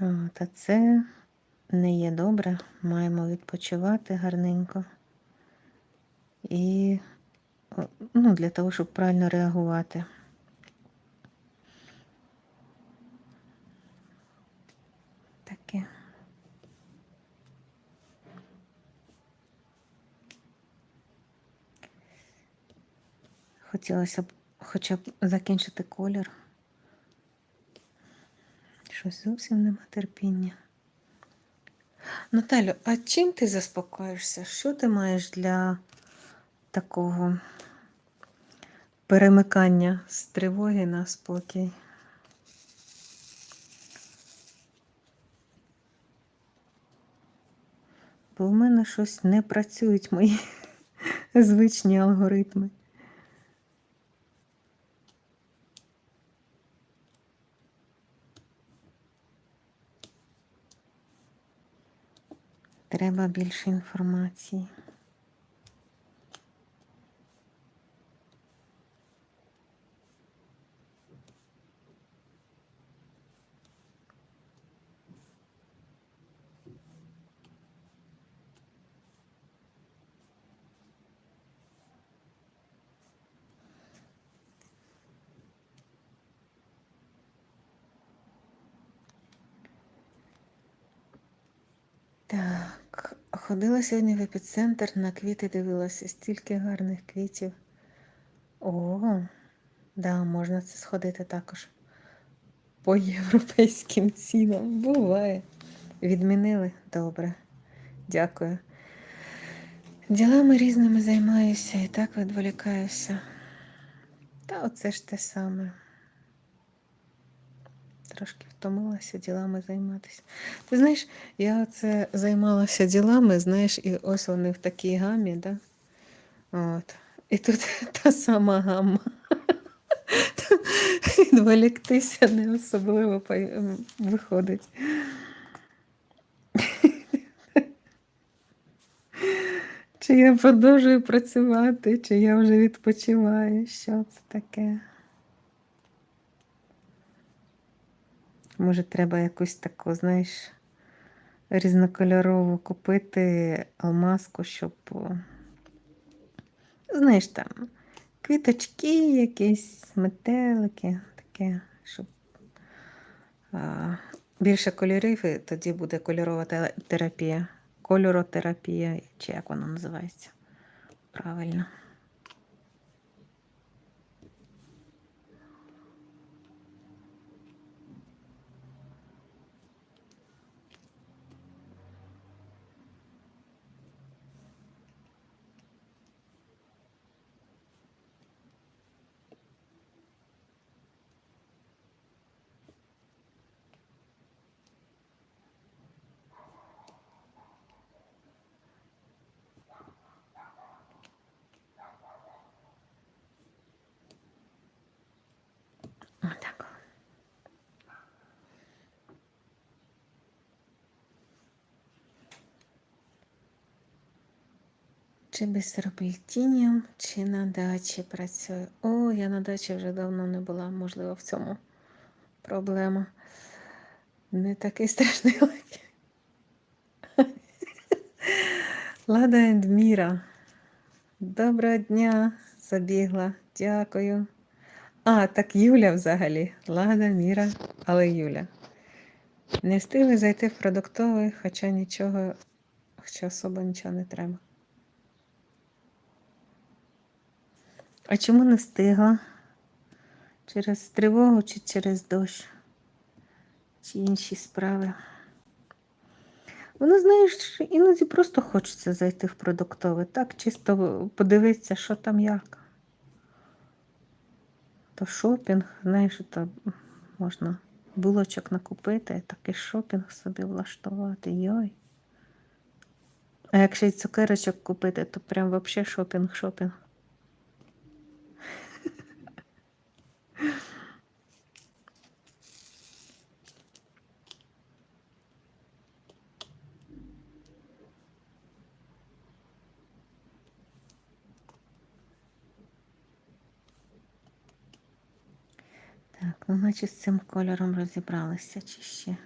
От, а це не є добре. Маємо відпочивати гарненько. І ну, для того, щоб правильно реагувати. Таке. Хотілося б хоча б закінчити колір. Щось зовсім нема терпіння. Наталю, а чим ти заспокоїшся? Що ти маєш для такого перемикання з тривоги на спокій? Бо в мене щось не працюють мої звичні алгоритми. Треба більше інформації. Так, ходила сьогодні в епіцентр, на квіти дивилася, стільки гарних квітів. О, да, можна це сходити також. По європейським цінам. Буває. Відмінили? Добре. Дякую. Ділами різними займаюся і так відволікаюся. Та оце ж те саме. Трошки втомилася ділами займатися. Ти знаєш, я оце займалася ділами, знаєш, і ось вони в такій гамі, да? От. І тут та сама гамма. Відволіктися не особливо виходить. Чи я продовжую працювати, чи я вже відпочиваю? Що це таке? Може, треба якусь таку, знаєш, різнокольорову купити алмазку, щоб, знаєш, там, квіточки, якісь метелики, таке, щоб а, більше кольорів, і тоді буде кольорова терапія. Кольоротерапія, чи як вона називається? Правильно. Чи безробітінням, чи на дачі працюю. О, я на дачі вже давно не була, можливо, в цьому проблема. Не такий страшний лайк. Лада Ендміра. Доброго дня, забігла. Дякую. А, так Юля взагалі. Лада, Міра, але Юля. Не встигли зайти в продуктовий, хоча нічого, хоча особо нічого не треба. А чому не встигла? Через тривогу чи через дощ? Чи інші справи? Воно, знаєш, іноді просто хочеться зайти в продуктовий, так, чисто подивитися, що там як. То шопінг, знаєш, то можна булочок накупити, такий шопінг собі влаштувати. Йой. А якщо й цукерочок купити, то прям взагалі шопінг-шопінг. Так, ну наче з цим кольором розібралися чи ще.